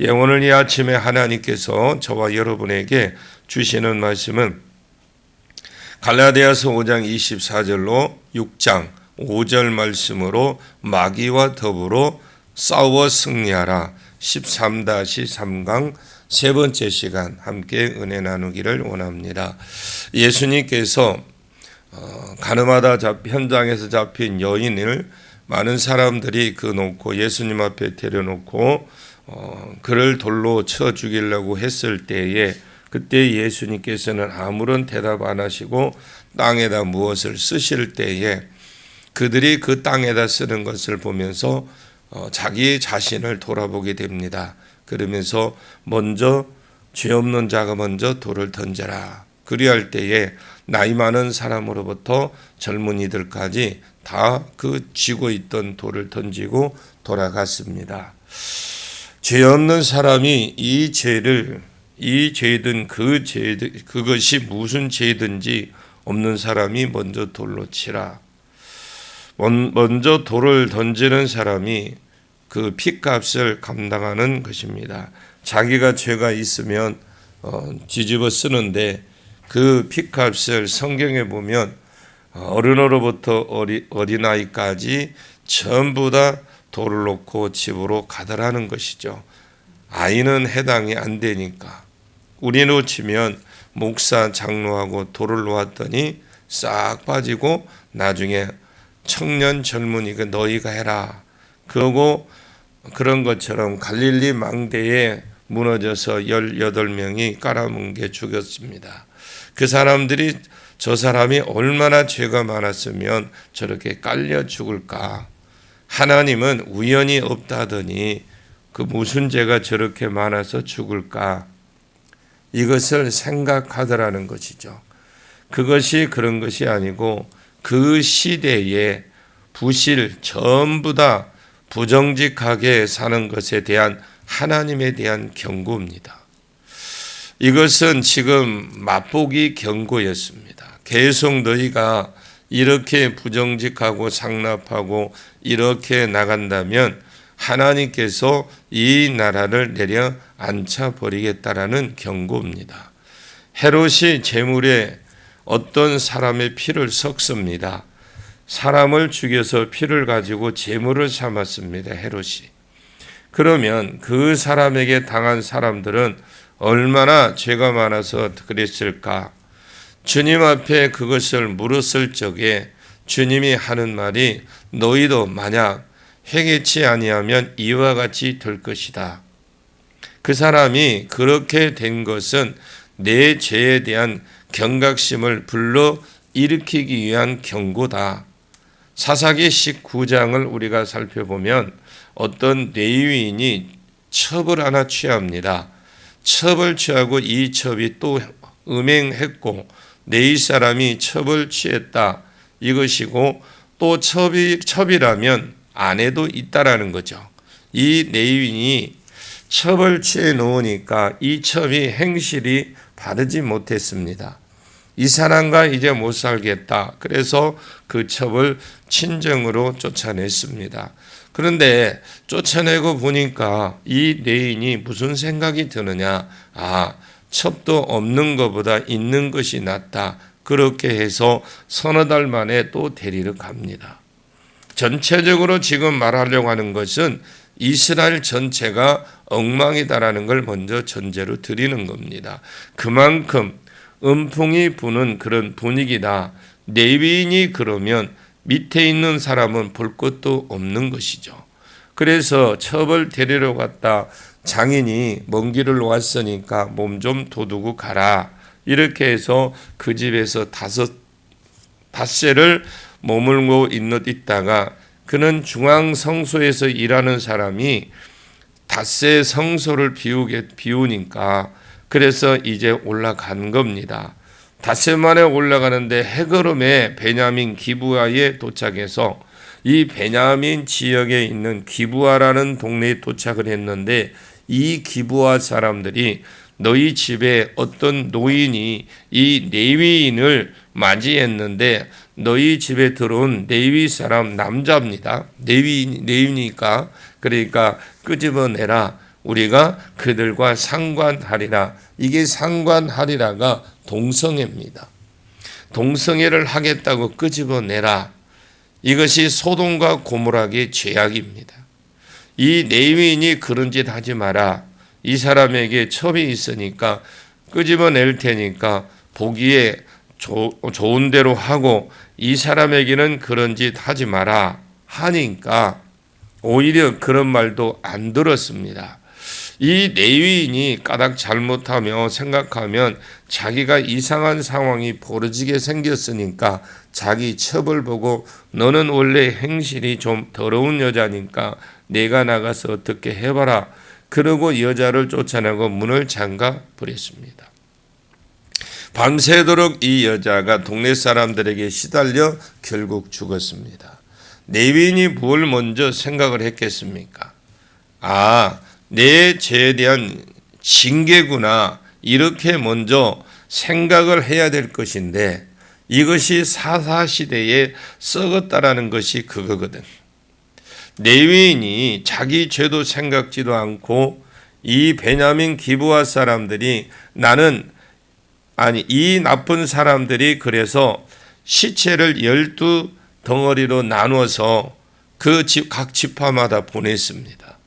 예, 오늘 이 아침에 하나님께서 저와 여러분에게 주시는 말씀은 갈라디아서 5장 24절로 6장 5절 말씀으로 마귀와 더불어 싸워 승리하라 13-3강 세 번째 시간 함께 은혜 나누기를 원합니다. 예수님께서 어, 가늠하다 잡, 현장에서 잡힌 여인을 많은 사람들이 그 놓고 예수님 앞에 데려놓고 어, 그를 돌로 쳐 죽이려고 했을 때에 그때 예수님께서는 아무런 대답 안 하시고 땅에다 무엇을 쓰실 때에 그들이 그 땅에다 쓰는 것을 보면서 어, 자기 자신을 돌아보게 됩니다. 그러면서 먼저 죄 없는 자가 먼저 돌을 던져라. 그리할 때에 나이 많은 사람으로부터 젊은이들까지 다 그 쥐고 있던 돌을 던지고 돌아갔습니다. 죄 없는 사람이 이 죄를 이 죄든 그 죄, 그것이 무슨 죄든지 없는 사람이 먼저 돌로 치라. 먼저 돌을 던지는 사람이 그 피값을 감당하는 것입니다. 자기가 죄가 있으면 어, 뒤집어 쓰는데 그 피값을 성경에 보면 어른으로부터 어리, 어린아이까지 전부 다 돌을 놓고 집으로 가더라는 것이죠. 아이는 해당이 안 되니까. 우리로 치면 목사 장로하고 돌을 놓았더니 싹 빠지고 나중에 청년 젊은이 가 너희가 해라. 그러고 그런 것처럼 갈릴리 망대에 무너져서 18명이 깔아뭉개 죽였습니다. 그 사람들이 저 사람이 얼마나 죄가 많았으면 저렇게 깔려 죽을까. 하나님은 우연이 없다더니 그 무슨 죄가 저렇게 많아서 죽을까. 이것을 생각하더라는 것이죠. 그것이 그런 것이 아니고 그 시대에 부실 전부 다 부정직하게 사는 것에 대한 하나님에 대한 경고입니다. 이것은 지금 맛보기 경고였습니다. 계속 너희가 이렇게 부정직하고 상납하고 이렇게 나간다면 하나님께서 이 나라를 내려 앉혀 버리겠다라는 경고입니다. 헤롯이 재물에 어떤 사람의 피를 섞습니다. 사람을 죽여서 피를 가지고 재물을 삼았습니다. 헤롯이. 그러면 그 사람에게 당한 사람들은 얼마나 죄가 많아서 그랬을까? 주님 앞에 그것을 물었을 적에 주님이 하는 말이 너희도 만약 회개치 아니하면 이와 같이 될 것이다. 그 사람이 그렇게 된 것은 내 죄에 대한 경각심을 불러 일으키기 위한 경고다. 사사기 19장을 우리가 살펴보면 어떤 레위인이 첩을 하나 취합니다. 첩을 취하고 이 첩이 또 음행했고 네 이 사람이 첩을 취했다 이것이고 또 첩이 첩이라면 아내도 있다라는 거죠. 이 레위인이 첩을 취해 놓으니까 이 첩이 행실이 바르지 못했습니다. 이 사람과 이제 못 살겠다. 그래서 그 첩을 친정으로 쫓아냈습니다. 그런데 쫓아내고 보니까 이 내인이 무슨 생각이 드느냐? 아, 첩도 없는 것보다 있는 것이 낫다. 그렇게 해서 서너 달 만에 또 데리러 갑니다. 전체적으로 지금 말하려고 하는 것은 이스라엘 전체가 엉망이다라는 걸 먼저 전제로 드리는 겁니다. 그만큼 음풍이 부는 그런 분위기다. 내위인이 그러면 밑에 있는 사람은 볼 것도 없는 것이죠. 그래서 첩을 데리러 갔다 장인이 먼 길을 왔으니까 몸 좀 도두고 가라. 이렇게 해서 그 집에서 다섯 닷새를 머물고 있는 있다가 그는 중앙 성소에서 일하는 사람이 닷새 성소를 비우게 비우니까 그래서 이제 올라간 겁니다. 닷새 만에 올라가는데 해거름에 베냐민 기부아에 도착해서 이 베냐민 지역에 있는 기부아라는 동네에 도착을 했는데 이 기부아 사람들이 너희 집에 어떤 노인이 이 레위인을 맞이했는데 너희 집에 들어온 레위 사람 남자입니다. 레위 레위니까 그러니까 끄집어내라. 우리가 그들과 상관하리라. 이게 상관하리라가 동성애입니다. 동성애를 하겠다고 끄집어내라. 이것이 소돔과 고모락의 죄악입니다. 이 레위인이 그런 짓 하지 마라. 이 사람에게 첩이 있으니까 끄집어낼 테니까 보기에 조, 좋은 대로 하고 이 사람에게는 그런 짓 하지 마라 하니까 오히려 그런 말도 안 들었습니다. 이 레위인이 까닭 잘못하며 생각하면 자기가 이상한 상황이 벌어지게 생겼으니까 자기 첩을 보고 너는 원래 행실이 좀 더러운 여자니까 내가 나가서 어떻게 해봐라. 그러고 여자를 쫓아내고 문을 잠가 버렸습니다. 밤새도록 이 여자가 동네 사람들에게 시달려 결국 죽었습니다. 내윈이 뭘 먼저 생각을 했겠습니까? 아, 내 죄에 대한 징계구나. 이렇게 먼저 생각을 해야 될 것인데 이것이 사사시대에 썩었다라는 것이 그거거든. 레위인이 자기 죄도 생각지도 않고 이 베냐민 기부와 사람들이 나는 아니 이 나쁜 사람들이 그래서 시체를 열두 덩어리로 나누어서 그집각 지파마다 보냈습니다.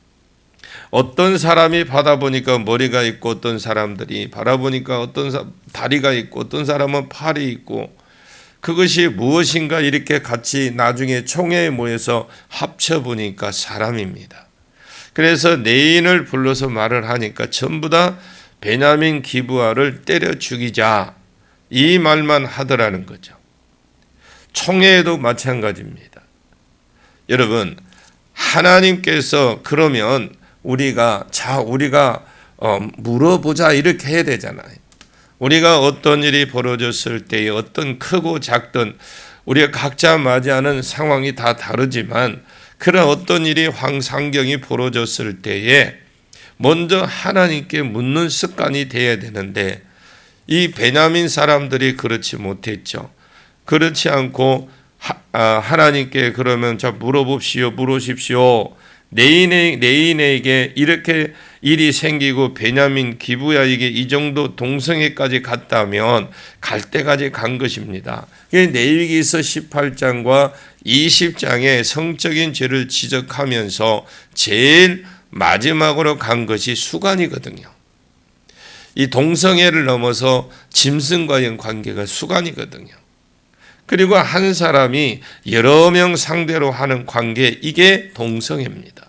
어떤 사람이 받아보니까 머리가 있고 어떤 사람들이 바라보니까 어떤 사, 다리가 있고 어떤 사람은 팔이 있고 그것이 무엇인가 이렇게 같이 나중에 총회에 모여서 합쳐보니까 사람입니다. 그래서 내인을 불러서 말을 하니까 전부 다 베냐민 기부아를 때려 죽이자 이 말만 하더라는 거죠. 총회에도 마찬가지입니다. 여러분 하나님께서 그러면 우리가 자 우리가 어, 물어보자 이렇게 해야 되잖아요. 우리가 어떤 일이 벌어졌을 때에 어떤 크고 작든 우리가 각자 맞이하는 상황이 다 다르지만 그런 어떤 일이 황상경이 벌어졌을 때에 먼저 하나님께 묻는 습관이 돼야 되는데 이 베냐민 사람들이 그렇지 못했죠. 그렇지 않고 아, 하나님께 그러면 자 물어봅시오, 물으십시오. 내인에, 내인에게 이렇게 일이 생기고 베냐민 기부야에게 이 정도 동성애까지 갔다면 갈 때까지 간 것입니다. 내위기서 18장과 20장의 성적인 죄를 지적하면서 제일 마지막으로 간 것이 수간이거든요. 이 동성애를 넘어서 짐승과의 관계가 수간이거든요. 그리고 한 사람이 여러 명 상대로 하는 관계, 이게 동성애입니다.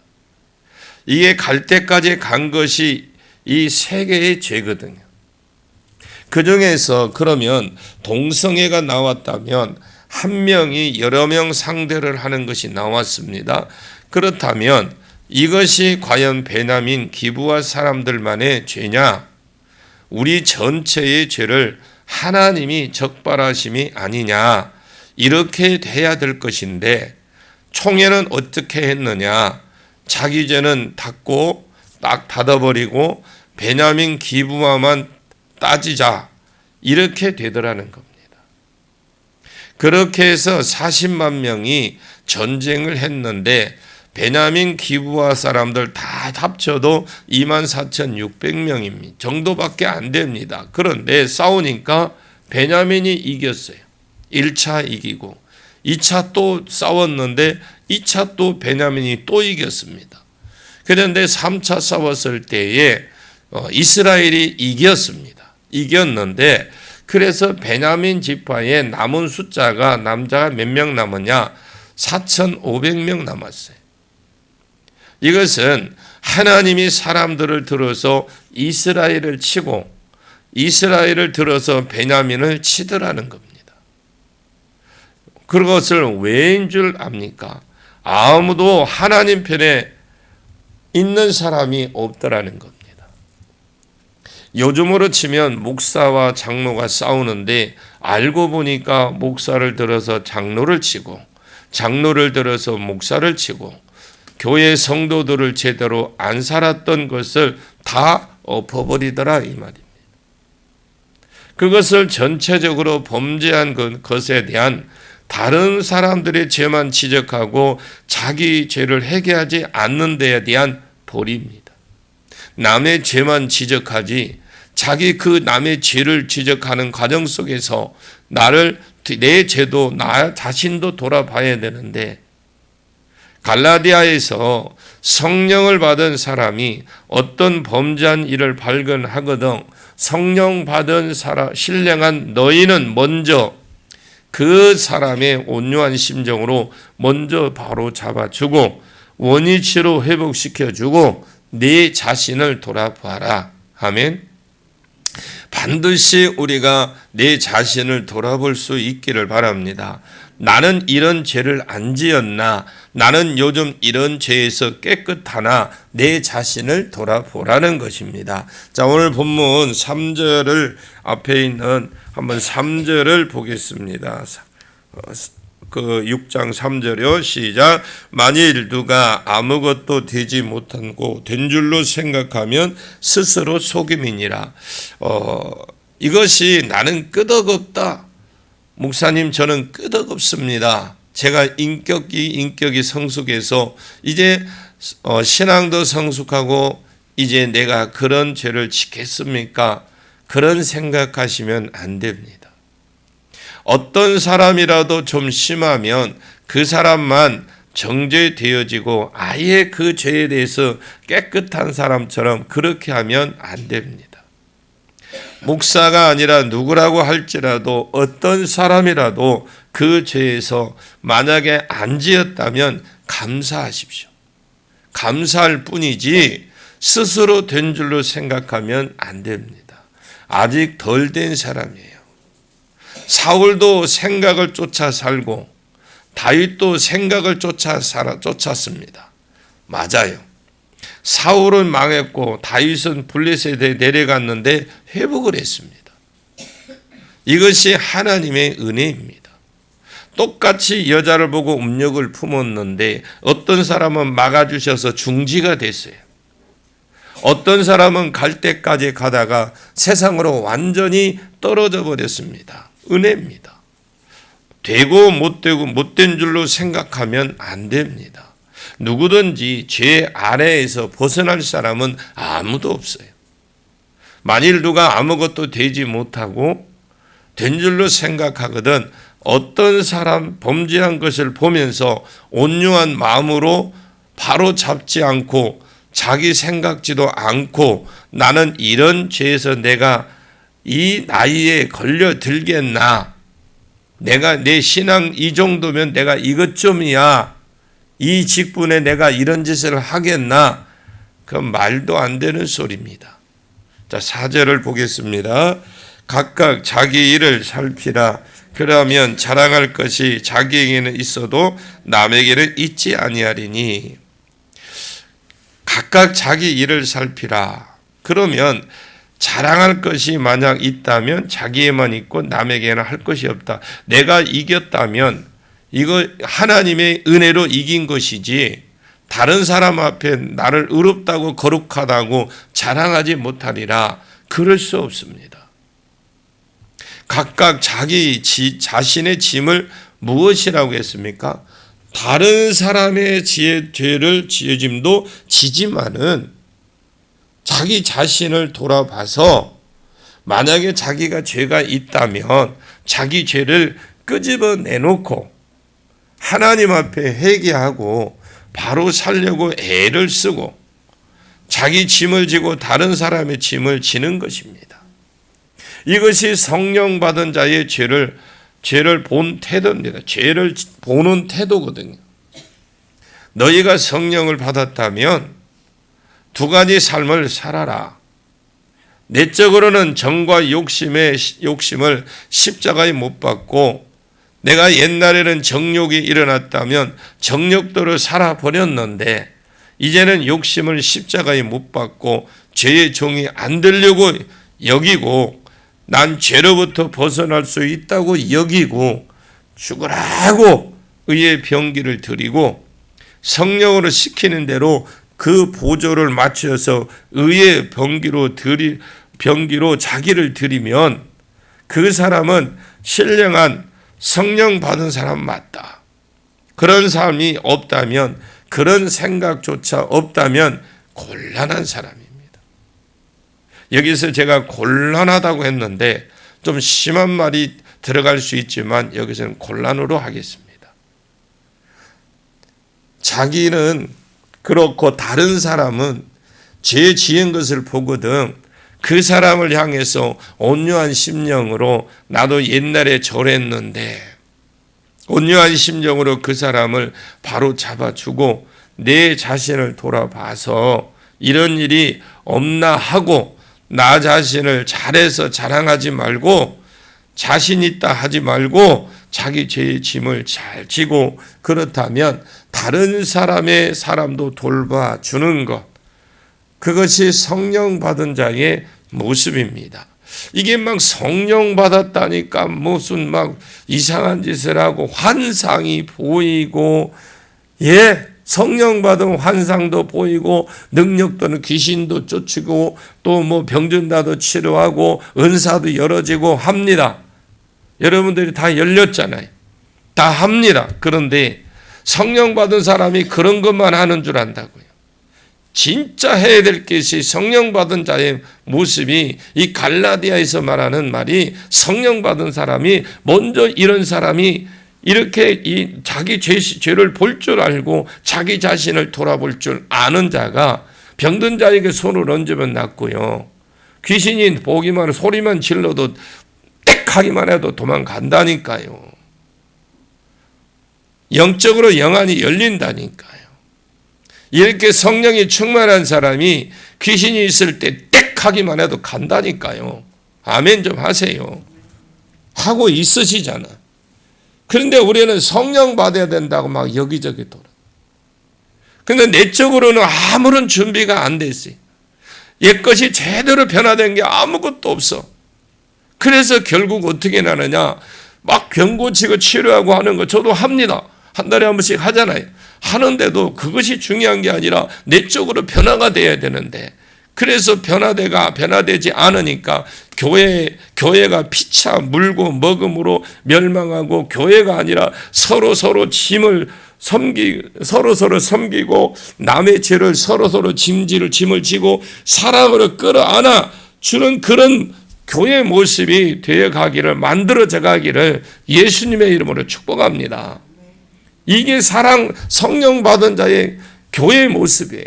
이게 갈 때까지 간 것이 이 세계의 죄거든요. 그 중에서 그러면 동성애가 나왔다면 한 명이 여러 명 상대를 하는 것이 나왔습니다. 그렇다면 이것이 과연 베나민 기부와 사람들만의 죄냐? 우리 전체의 죄를 하나님이 적발하심이 아니냐 이렇게 돼야 될 것인데 총회는 어떻게 했느냐 자기 죄는 닫고 딱 닫아버리고 베냐민 기부와만 따지자 이렇게 되더라는 겁니다. 그렇게 해서 40만 명이 전쟁을 했는데 베냐민 기부와 사람들 다 합쳐도 24,600명입니다. 정도밖에 안 됩니다. 그런데 싸우니까 베냐민이 이겼어요. 1차 이기고 2차 또 싸웠는데 2차 또 베냐민이 또 이겼습니다. 그런데 3차 싸웠을 때에 어, 이스라엘이 이겼습니다. 이겼는데 그래서 베냐민 지파에 남은 숫자가 남자가 몇 명 남았냐? 4,500명 남았어요. 이것은 하나님이 사람들을 들어서 이스라엘을 치고 이스라엘을 들어서 베냐민을 치더라는 겁니다. 그것을 왜인 줄 압니까? 아무도 하나님 편에 있는 사람이 없더라는 겁니다. 요즘으로 치면 목사와 장로가 싸우는데 알고 보니까 목사를 들어서 장로를 치고 장로를 들어서 목사를 치고 교회 성도들을 제대로 안 살았던 것을 다 엎어버리더라 이 말입니다. 그것을 전체적으로 범죄한 것에 대한 다른 사람들의 죄만 지적하고 자기 죄를 해결하지 않는 데에 대한 벌입니다. 남의 죄만 지적하지 자기 그 남의 죄를 지적하는 과정 속에서 나를 내 죄도 나 자신도 돌아봐야 되는데 갈라디아에서 성령을 받은 사람이 어떤 범죄한 일을 발견하거든 성령 받은 사람 신령한 너희는 먼저 그 사람의 온유한 심정으로 먼저 바로 잡아주고 원위치로 회복시켜주고 네 자신을 돌아봐라. 아멘. 반드시 우리가 내 자신을 돌아볼 수 있기를 바랍니다. 나는 이런 죄를 안 지었나? 나는 요즘 이런 죄에서 깨끗하나? 내 자신을 돌아보라는 것입니다. 자, 오늘 본문 3절을 앞에 있는 한번 3절을 보겠습니다. 그 6장 3절이요. 시작. 만일 누가 아무것도 되지 못하고 된 줄로 생각하면 스스로 속임이니라. 어, 이것이 나는 끄덕없다. 목사님 저는 끄덕없습니다. 제가 인격이 인격이 성숙해서 이제 어, 신앙도 성숙하고 이제 내가 그런 죄를 지켰습니까? 그런 생각하시면 안 됩니다. 어떤 사람이라도 좀 심하면 그 사람만 정죄되어지고 아예 그 죄에 대해서 깨끗한 사람처럼 그렇게 하면 안 됩니다. 목사가 아니라 누구라고 할지라도 어떤 사람이라도 그 죄에서 만약에 안 지었다면 감사하십시오. 감사할 뿐이지 스스로 된 줄로 생각하면 안 됩니다. 아직 덜 된 사람이에요. 사울도 생각을 쫓아 살고 다윗도 생각을 쫓아 살아 쫓았습니다. 맞아요. 사울은 망했고 다윗은 블레셋에 내려갔는데 회복을 했습니다. 이것이 하나님의 은혜입니다. 똑같이 여자를 보고 음욕을 품었는데 어떤 사람은 막아주셔서 중지가 됐어요. 어떤 사람은 갈 때까지 가다가 세상으로 완전히 떨어져 버렸습니다. 은혜입니다. 되고 못 되고 못된 줄로 생각하면 안 됩니다. 누구든지 죄 아래에서 벗어날 사람은 아무도 없어요. 만일 누가 아무것도 되지 못하고 된 줄로 생각하거든 어떤 사람 범죄한 것을 보면서 온유한 마음으로 바로 잡지 않고 자기 생각지도 않고 나는 이런 죄에서 내가 이 나이에 걸려 들겠나? 내가 내 신앙 이 정도면 내가 이것 좀이야. 이 직분에 내가 이런 짓을 하겠나? 그 말도 안 되는 소리입니다. 자, 사절을 보겠습니다. 각각 자기 일을 살피라. 그러면 자랑할 것이 자기에게는 있어도 남에게는 있지 아니하리니. 각각 자기 일을 살피라. 그러면 자랑할 것이 만약 있다면 자기에만 있고 남에게는 할 것이 없다. 내가 이겼다면 이거 하나님의 은혜로 이긴 것이지 다른 사람 앞에 나를 의롭다고 거룩하다고 자랑하지 못하리라. 그럴 수 없습니다. 각각 자기 지, 자신의 짐을 무엇이라고 했습니까? 다른 사람의 지혜, 죄를 지어짐도 지지만은 자기 자신을 돌아봐서 만약에 자기가 죄가 있다면 자기 죄를 끄집어 내놓고 하나님 앞에 회개하고 바로 살려고 애를 쓰고 자기 짐을 지고 다른 사람의 짐을 지는 것입니다. 이것이 성령 받은 자의 죄를 죄를 본 태도입니다. 죄를 보는 태도거든요. 너희가 성령을 받았다면 두 가지 삶을 살아라. 내적으로는 정과 욕심의 욕심을 십자가에 못 받고 내가 옛날에는 정욕이 일어났다면 정욕도를 살아버렸는데 이제는 욕심을 십자가에 못 받고 죄의 종이 안 되려고 여기고 난 죄로부터 벗어날 수 있다고 여기고 죽으라고 의의 병기를 드리고 성령으로 시키는 대로 그 보조를 맞춰서 의의 병기로 드리 병기로 자기를 드리면 그 사람은 신령한 성령 받은 사람 맞다. 그런 사람이 없다면 그런 생각조차 없다면 곤란한 사람입니다. 여기서 제가 곤란하다고 했는데 좀 심한 말이 들어갈 수 있지만 여기서는 곤란으로 하겠습니다. 자기는 그렇고 다른 사람은 죄 지은 것을 보거든 그 사람을 향해서 온유한 심령으로 나도 옛날에 저랬는데 온유한 심정으로 그 사람을 바로 잡아주고 내 자신을 돌아봐서 이런 일이 없나 하고 나 자신을 잘해서 자랑하지 말고 자신 있다 하지 말고 자기 죄의 짐을 잘 지고 그렇다면 다른 사람의 사람도 돌봐주는 것 그것이 성령 받은 자의 모습입니다. 이게 막 성령 받았다니까 무슨 막 이상한 짓을 하고 환상이 보이고 예 성령 받은 환상도 보이고 능력도는 귀신도 쫓고 또 뭐 병든다도 치료하고 은사도 열어지고 합니다. 여러분들이 다 열렸잖아요. 다 합니다. 그런데 성령 받은 사람이 그런 것만 하는 줄 안다고요. 진짜 해야 될 것이 성령 받은 자의 모습이 이 갈라디아에서 말하는 말이 성령 받은 사람이 먼저 이런 사람이 이렇게 이 자기 죄, 죄를 볼 줄 알고 자기 자신을 돌아볼 줄 아는 자가 병든 자에게 손을 얹으면 낫고요. 귀신이 보기만 소리만 질러도 땡 하기만 해도 도망간다니까요. 영적으로 영안이 열린다니까요. 이렇게 성령이 충만한 사람이 귀신이 있을 때 땡 하기만 해도 간다니까요. 아멘 좀 하세요. 하고 있으시잖아. 그런데 우리는 성령 받아야 된다고 막 여기저기 돌아. 근데 내적으로는 아무런 준비가 안 돼 있어요. 옛것이 제대로 변화된 게 아무것도 없어. 그래서 결국 어떻게 나느냐. 막 병고치고 치료하고 하는 거 저도 합니다. 한 달에 한 번씩 하잖아요. 하는데도 그것이 중요한 게 아니라 내적으로 변화가 돼야 되는데 그래서 변화대가 변화되지 않으니까 교회 교회가 피차 물고 먹음으로 멸망하고 교회가 아니라 서로 서로 짐을 섬기 서로 서로 섬기고 남의 죄를 서로 서로 짐지를 짐을 지고 사랑으로 끌어안아 주는 그런 교회 모습이 되어 가기를 만들어져 가기를 예수님의 이름으로 축복합니다. 이게 사랑 성령 받은 자의 교회의 모습이에요.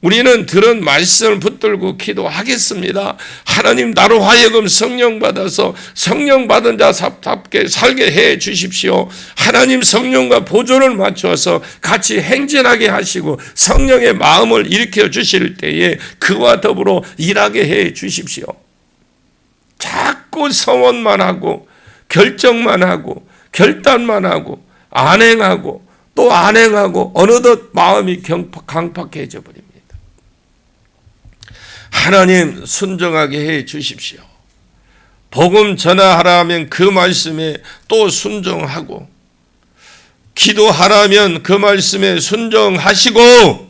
우리는 들은 말씀을 붙들고 기도하겠습니다. 하나님 나로 하여금 성령 받아서 성령 받은 자답게 살게 해 주십시오. 하나님 성령과 보조를 맞춰서 같이 행진하게 하시고 성령의 마음을 일으켜 주실 때에 그와 더불어 일하게 해 주십시오. 자꾸 서원만 하고 결정만 하고 결단만 하고 안행하고 또 안행하고 어느덧 마음이 강팍해져 버립니다. 하나님 순종하게 해 주십시오. 복음 전하하라면 그 말씀에 또 순종하고 기도하라면 그 말씀에 순종하시고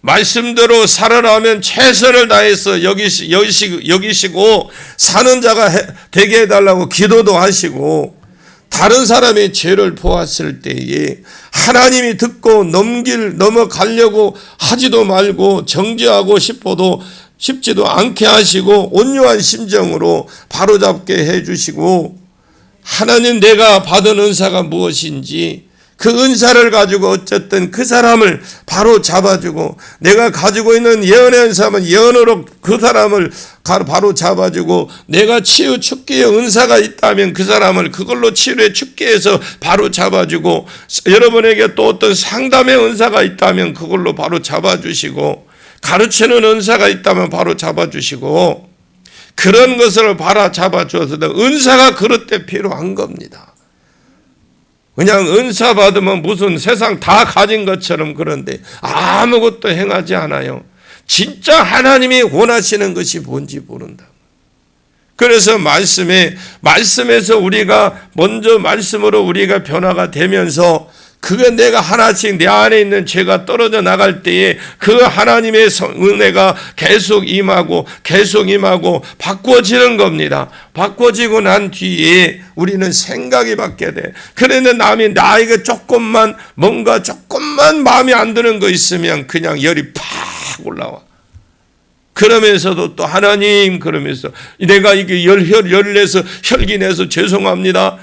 말씀대로 살아나면 최선을 다해서 여기시, 여기시, 여기시고 사는 자가 되게 해달라고 기도도 하시고 다른 사람의 죄를 보았을 때에 하나님이 듣고 넘길 넘어가려고 하지도 말고 정죄하고 싶어도 쉽지도 않게 하시고 온유한 심정으로 바로잡게 해 주시고 하나님 내가 받은 은사가 무엇인지 그 은사를 가지고 어쨌든 그 사람을 바로 잡아주고 내가 가지고 있는 예언의 은사면 예언으로 그 사람을 바로 잡아주고 내가 치유 축기의 은사가 있다면 그 사람을 그걸로 치유의 축기에서 바로 잡아주고 여러분에게 또 어떤 상담의 은사가 있다면 그걸로 바로 잡아주시고 가르치는 은사가 있다면 바로 잡아주시고 그런 것을 바로 잡아주어서 은사가 그럴 때 필요한 겁니다. 그냥 은사 받으면 무슨 세상 다 가진 것처럼 그런데 아무것도 행하지 않아요. 진짜 하나님이 원하시는 것이 뭔지 모른다. 그래서 말씀에 말씀에서 우리가 먼저 말씀으로 우리가 변화가 되면서 그게 내가 하나씩 내 안에 있는 죄가 떨어져 나갈 때에 그 하나님의 성- 은혜가 계속 임하고 계속 임하고 바꿔지는 겁니다. 바꿔지고 난 뒤에 우리는 생각이 바뀌어야 돼. 그런데 남이 나에게 조금만 뭔가 조금만 마음에 안 드는 거 있으면 그냥 열이 팍 올라와. 그러면서도 또 하나님 그러면서 내가 이게 열혈 열내서 혈기 내서 죄송합니다.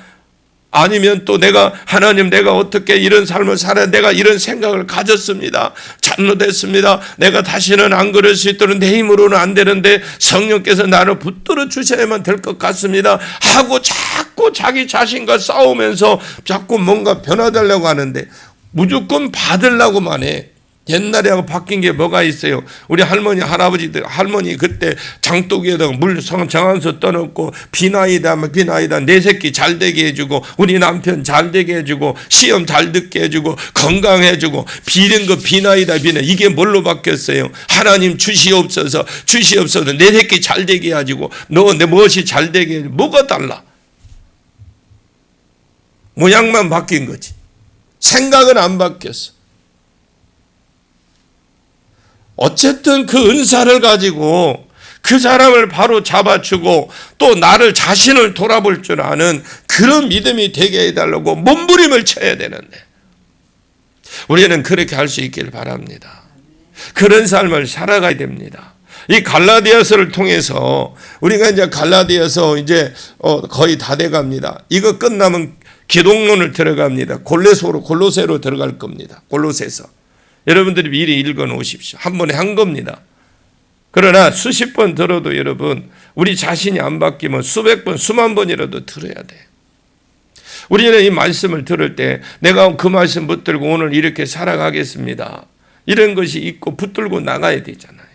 아니면 또 내가 하나님 내가 어떻게 이런 삶을 살아야 내가 이런 생각을 가졌습니다. 잘못했습니다. 내가 다시는 안 그럴 수 있도록 내 힘으로는 안 되는데 성령께서 나를 붙들어 주셔야만 될 것 같습니다. 하고 자꾸 자기 자신과 싸우면서 자꾸 뭔가 변화되려고 하는데 무조건 받으려고만 해. 옛날에하고 바뀐 게 뭐가 있어요? 우리 할머니, 할아버지들, 할머니 그때 장독에다가 물 정한수 떠놓고 비나이다, 뭐 비나이다, 내 새끼 잘 되게 해주고, 우리 남편 잘 되게 해주고, 시험 잘 듣게 해주고, 건강해주고, 비린 거 비나이다, 비나. 이게 뭘로 바뀌었어요? 하나님 주시옵소서, 주시옵소서, 내 새끼 잘 되게 해가지고, 너 내 무엇이 잘 되게 해 뭐가 달라? 모양만 바뀐 거지. 생각은 안 바뀌었어. 어쨌든 그 은사를 가지고 그 사람을 바로 잡아주고 또 나를 자신을 돌아볼 줄 아는 그런 믿음이 되게 해달라고 몸부림을 쳐야 되는데 우리는 그렇게 할 수 있길 바랍니다. 그런 삶을 살아가야 됩니다. 이 갈라디아서를 통해서 우리가 이제 갈라디아서 이제 어 거의 다 돼갑니다. 이거 끝나면 기독론을 들어갑니다. 골로새로 골로새로 들어갈 겁니다. 골로새서. 여러분들이 미리 읽어 놓으십시오. 한 번에 한 겁니다. 그러나 수십 번 들어도 여러분, 우리 자신이 안 바뀌면 수백 번, 수만 번이라도 들어야 돼. 우리는 이 말씀을 들을 때 내가 그 말씀 붙들고 오늘 이렇게 살아가겠습니다. 이런 것이 있고 붙들고 나가야 되잖아요.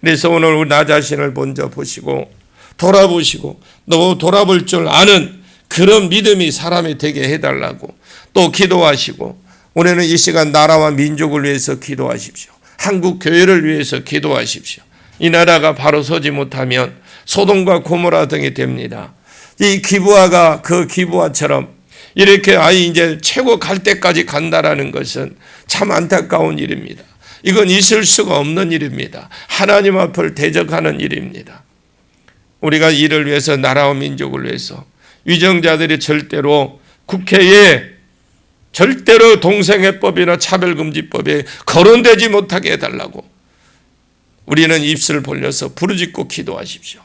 그래서 오늘 나 자신을 먼저 보시고 돌아보시고 너 돌아볼 줄 아는 그런 믿음이 사람이 되게 해달라고 또 기도하시고 올해는 이 시간 나라와 민족을 위해서 기도하십시오. 한국 교회를 위해서 기도하십시오. 이 나라가 바로 서지 못하면 소돔과 고모라 등이 됩니다. 이 기부아가 그 기부아처럼 이렇게 아이 이제 최고 갈 때까지 간다라는 것은 참 안타까운 일입니다. 이건 있을 수가 없는 일입니다. 하나님 앞을 대적하는 일입니다. 우리가 이를 위해서 나라와 민족을 위해서 위정자들이 절대로 국회에 절대로 동성애법이나 차별금지법에 거론되지 못하게 해달라고 우리는 입술을 벌려서 부르짖고 기도하십시오.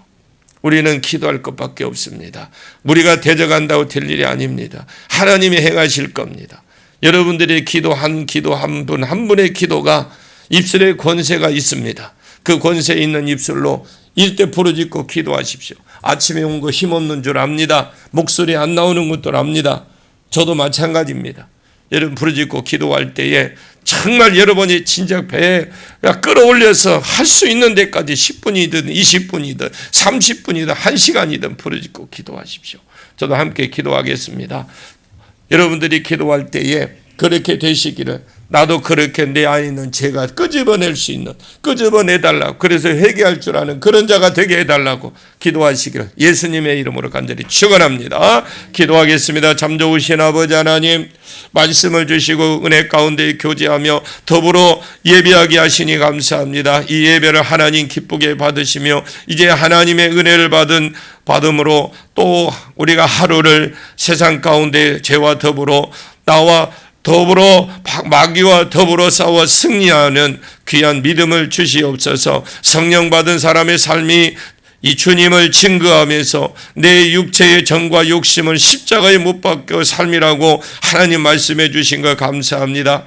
우리는 기도할 것밖에 없습니다. 우리가 대적한다고 될 일이 아닙니다. 하나님이 행하실 겁니다. 여러분들의 기도 한 기도 한 분 한 분의 기도가 입술에 권세가 있습니다. 그 권세 있는 입술로 일대 부르짖고 기도하십시오. 아침에 온 거 힘없는 줄 압니다. 목소리 안 나오는 것도 압니다. 저도 마찬가지입니다. 여러분 부르짖고 기도할 때에 정말 여러분이 진작 배에 끌어올려서 할 수 있는 데까지 10분이든 20분이든 30분이든 1시간이든 부르짖고 기도하십시오. 저도 함께 기도하겠습니다. 여러분들이 기도할 때에 그렇게 되시기를 나도 그렇게 내 있는 죄가 끄집어낼 수 있는 끄집어내달라고 그래서 회개할 줄 아는 그런 자가 되게 해달라고 기도하시기를 예수님의 이름으로 간절히 축원합니다. 기도하겠습니다. 참 좋으신 아버지 하나님 말씀을 주시고 은혜 가운데 교제하며 더불어 예배하게 하시니 감사합니다. 이 예배를 하나님 기쁘게 받으시며 이제 하나님의 은혜를 받은 받음으로 또 우리가 하루를 세상 가운데 죄와 더불어 나와 더불어 마귀와 더불어 싸워 승리하는 귀한 믿음을 주시옵소서 성령 받은 사람의 삶이 이 주님을 증거하면서 내 육체의 정과 욕심을 십자가에 못 박혀 삶이라고 하나님 말씀해 주신 것 감사합니다.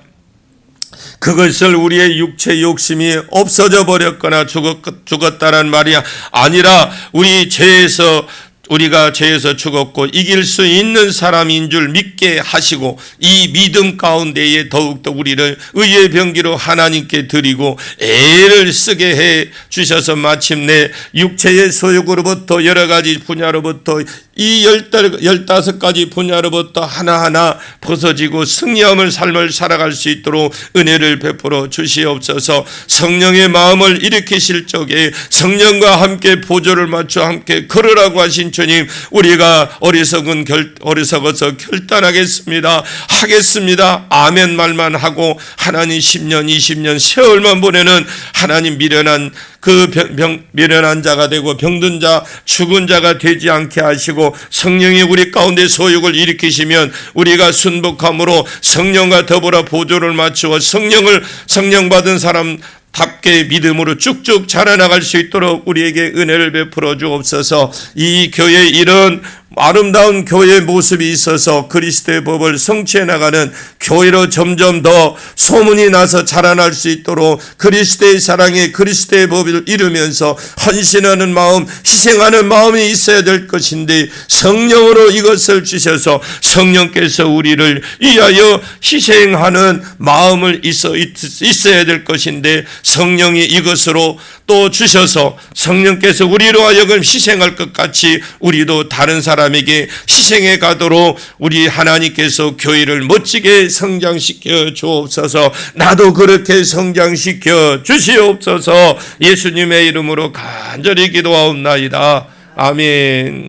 그것을 우리의 육체 욕심이 없어져 버렸거나 죽었, 죽었다는 말이 아니라 우리 죄에서 우리가 죄에서 죽었고 이길 수 있는 사람인 줄 믿게 하시고 이 믿음 가운데에 더욱더 우리를 의의 병기로 하나님께 드리고 애를 쓰게 해 주셔서 마침내 육체의 소욕으로부터 여러 가지 분야로부터 이 열다- 열다섯 가지 분야로부터 하나하나 벗어지고 승리함을 삶을 살아갈 수 있도록 은혜를 베풀어 주시옵소서. 성령의 마음을 일으키실 적에 성령과 함께 보조를 맞춰 함께 걸으라고 하신 주님 우리가 어리석은 결, 어리석어서 결단하겠습니다. 하겠습니다. 아멘 말만 하고 하나님 10년 20년 세월만 보내는 하나님 미련한 그 병, 병- 미련한 자가 되고 병든 자 죽은 자가 되지 않게 하시고 성령이 우리 가운데 소욕을 일으키시면 우리가 순복함으로 성령과 더불어 보조를 맞추어 성령을 성령 받은 사람 답게 믿음으로 쭉쭉 자라나갈 수 있도록 우리에게 은혜를 베풀어 주옵소서. 이 교회 이런 아름다운 교회의 모습이 있어서 그리스도의 법을 성취해 나가는 교회로 점점 더 소문이 나서 자라날 수 있도록 그리스도의 사랑에 그리스도의 법을 이루면서 헌신하는 마음, 희생하는 마음이 있어야 될 것인데 성령으로 이것을 주셔서 성령께서 우리를 위하여 희생하는 마음을 있어 있어야 될 것인데 성령이 이것으로 또 주셔서 성령께서 우리로 하여금 희생할 것 같이 우리도 다른 사람에게 희생해 가도록 우리 하나님께서 교회를 멋지게 성장시켜 주옵소서 나도 그렇게 성장시켜 주시옵소서 예수님의 이름으로 간절히 기도하옵나이다. 아멘.